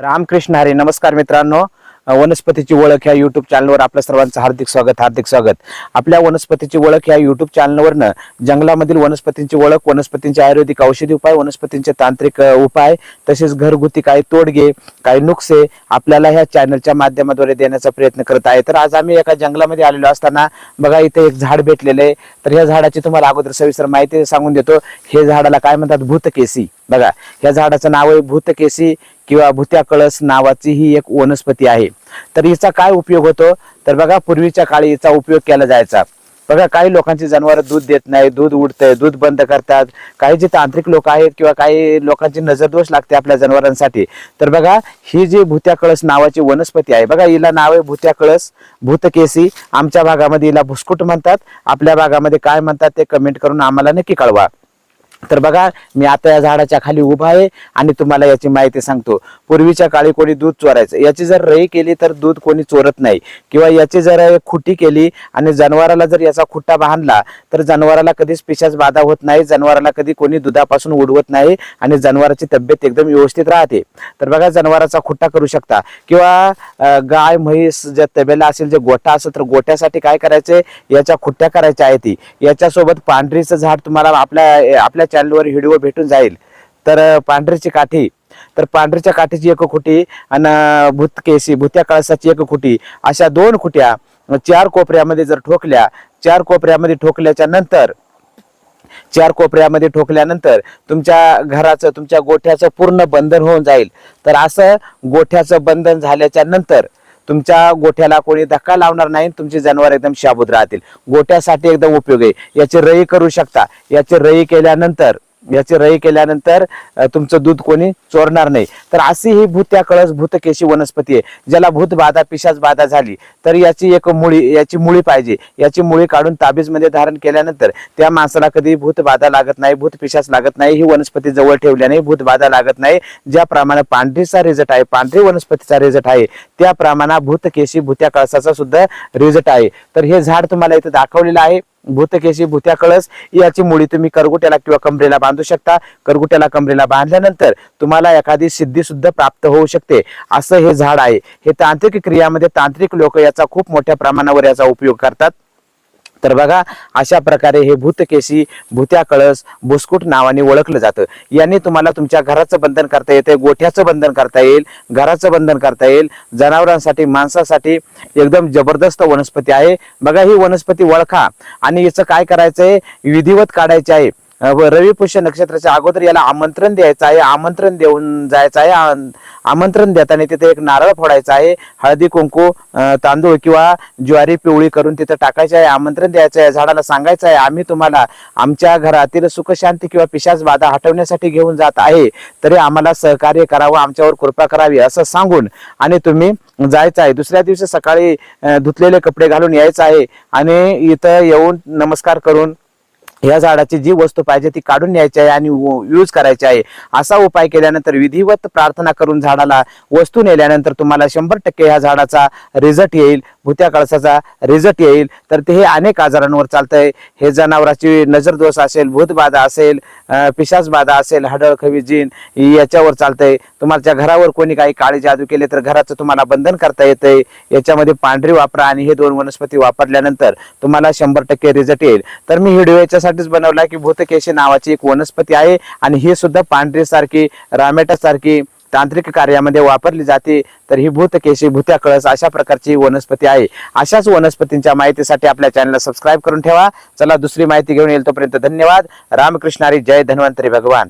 रामकृष्ण हरे नमस्कार मित्रांनो. वनस्पतीची ओळख या युट्यूब चॅनलवर आपल्या सर्वांचं हार्दिक स्वागत हार्दिक स्वागत. आपल्या वनस्पतीची ओळख या युट्यूब चॅनलवरनं जंगलामधील वनस्पतींची ओळख वनस्पतींचे आयुर्वेदिक औषधी उपाय वनस्पतींचे तांत्रिक उपाय तसेच घरगुती काही तोडगे काही नुकसे आपल्याला ह्या चॅनलच्या माध्यमाद्वारे देण्याचा प्रयत्न करत आहे. तर आज आम्ही एका जंगलामध्ये आलेलो असताना बघा इथे एक झाड भेटलेलं आहे. तर ह्या झाडाची तुम्हाला अगोदर सविस्तर माहिती सांगून देतो. हे झाडाला काय म्हणतात? भूतकेसी. बघा ह्या झाडाचं नाव आहे भूतकेसी किंवा भूत्या कळस नावाची ही एक वनस्पती आहे. तर हिचा काय उपयोग होतो? तर बघा पूर्वीच्या काळी हिचा उपयोग केला जायचा. बघा काही लोकांची जनावर दूध देत नाही दूध उडतंय दूध बंद करतात. काही जे तांत्रिक लोक आहेत किंवा काही लोकांची नजर दोष लागते आपल्या जनावरांसाठी. तर बघा ही जी भूत्या कळस नावाची वनस्पती आहे बघा हिला नाव आहे भूत्या कळस भूतकेसी. आमच्या भागामध्ये हिला भुसकुट म्हणतात. आपल्या भागामध्ये काय म्हणतात ते कमेंट करून आम्हाला नक्की कळवा. तर बघा मी आता या झाडाच्या खाली उभा आहे आणि तुम्हाला याची माहिती सांगतो. पूर्वीच्या काळी कोणी दूध चोरायचं. याची जर रई केली तर दूध कोणी चोरत नाही. किंवा याची जर खुटी केली आणि जनावराला जर याचा खुट्टा बांधला तर जनावराला कधीच पिशाच बाधा होत नाही. जनावराला कधी कोणी दुधापासून उडवत नाही आणि जनावराची तब्येत एकदम व्यवस्थित राहते. तर बघा जनावराचा खुट्टा करू शकता. किंवा गाय म्हैस जर तबेला असेल जे गोठा असेल तर गोठ्यासाठी काय करायचे? याच्या खुट्ट्या करायच्या आहे ती. याच्यासोबत पांढरीचं झाड तुम्हाला आपल्या आपल्या चॅनलवर व्हिडिओ भेटून जाईल. तर पांढरीची काठी. तर पांढरीच्या काठीची एक खुटी आणि भूतकेसी भूत्या कळसाची एक खुटी. अशा दोन खुट्या चार कोपऱ्यामध्ये जर ठोकल्या चार कोपऱ्यामध्ये ठोकल्याच्या नंतर चार कोपऱ्यामध्ये ठोकल्यानंतर तुमच्या घराचं तुमच्या गोठ्याचं पूर्ण बंधन होऊन जाईल. तर असं गोठ्याचं बंधन झाल्याच्यानंतर तुमच्या गोठ्याला कोणी धक्का लावणार नाही तुमची जनावर एकदम शाबूत राहतील. गोठ्यासाठी एकदम उपयोग आहे. याची रई करू शकता. याची रई केल्यानंतर याची रई केल्यानंतर तुमचं दूध कोणी चोरणार नाही. तर अशी ही भूत्या कळस भूतकेशी वनस्पती आहे ज्याला भूत बाधा पिशाच बाधा झाली तर याची एक मुळी याची मुळी पाहिजे. याची मुळी काढून ताबीजमध्ये धारण केल्यानंतर त्या माणसाला कधी भूत बाधा लागत नाही भूत पिशाच लागत नाही ही वनस्पती जवळ ठेवल्याने भूत बाधा लागत नाही. ज्याप्रमाणे पांढरीचा रिझल्ट आहे पांढरी वनस्पतीचा रिझल्ट आहे त्याप्रमाणे भूतकेशी भूत्या कळसाचा सुद्धा रिझल्ट आहे. तर हे झाड तुम्हाला इथे दाखवलेलं आहे. भूतकेशी भूत्या कळस याची मुळी तुम्ही करगुट्याला किंवा कमरेला बांधू शकता. करगुट्याला कमरेला बांधल्यानंतर तुम्हाला एखादी सिद्धी सुद्धा प्राप्त होऊ शकते. असं हे झाड आहे. हे तांत्रिक क्रियामध्ये तांत्रिक लोक याचा खूप मोठ्या प्रमाणावर याचा उपयोग करतात. तर बघा अशा प्रकारे हे भूतकेशी भूत्या कळस भुसकुट नावाने ओळखलं जातं. याने तुम्हाला तुमच्या घराचं बंधन करता येते गोठ्याचं बंधन करता येईल घराचं बंधन करता येईल जनावरांसाठी माणसासाठी एकदम जबरदस्त वनस्पती आहे. बघा ही वनस्पती ओळखा आणि याचं काय करायचं आहे विधिवत काढायचे आहे. रवी पुष्य नक्षत्राच्या अगोदर याला आमंत्रण द्यायचं आहे. आमंत्रण देऊन जायचं आहे. आमंत्रण देताना तिथे एक नारळ फोडायचा आहे. हळदी कुंकू तांदूळ किंवा ज्वारी पिवळी करून तिथे टाकायचे आहे. आमंत्रण द्यायचं आहे. झाडाला सांगायचं आहे. आम्ही तुम्हाला आमच्या घरातील सुखशांती किंवा पिशाच बाधा हटवण्यासाठी घेऊन जात आहे. तरी आम्हाला सहकार्य करावं. आमच्यावर कृपा करावी असं सांगून आणि तुम्ही जायचं आहे. दुसऱ्या दिवशी सकाळी धुतलेले कपडे घालून यायचं आहे. आणि इथं येऊन नमस्कार करून या झाडाची जी वस्तू पाहिजे ती काढून न्यायची आहे आणि यूज करायची आहे. असा उपाय केल्यानंतर विधिवत प्रार्थना करून झाडाला वस्तू नेल्यानंतर तुम्हाला शंभर टक्के ह्या झाडाचा रिझल्ट येईल. भूत्या कळसाचा रिझल्ट येईल. तर ते हे अनेक आजारांवर चालतंय. हे जनावराची नजरदोष असेल भूतबाधा असेल पिशासबाधा बाधा असेल हडळ खविजीन याच्यावर चालतंय. तुमच्या घरावर कोणी काही काळी जादू केले तर घराचं तुम्हाला बंधन करता येतंय. याच्यामध्ये पांढरी वापरा आणि हे दोन वनस्पती वापरल्यानंतर तुम्हाला शंभर टक्के रिझल्ट येईल. तर मी व्हिडिओच्या यासाठीच बनवला की भूतकेशी नावाची एक वनस्पती आहे. आणि ही सुद्धा पांढरीसारखी सारखी तांत्रिक कार्यामध्ये वापरली जाते. तर ही भूतकेशी भूत्या कळस अशा प्रकारची वनस्पती आहे. अशाच वनस्पतींच्या माहितीसाठी आपल्या चॅनलला सबस्क्राईब करून ठेवा. चला दुसरी माहिती घेऊन येईल तोपर्यंत धन्यवाद. रामकृष्णारी जय धन्वंतरी भगवान.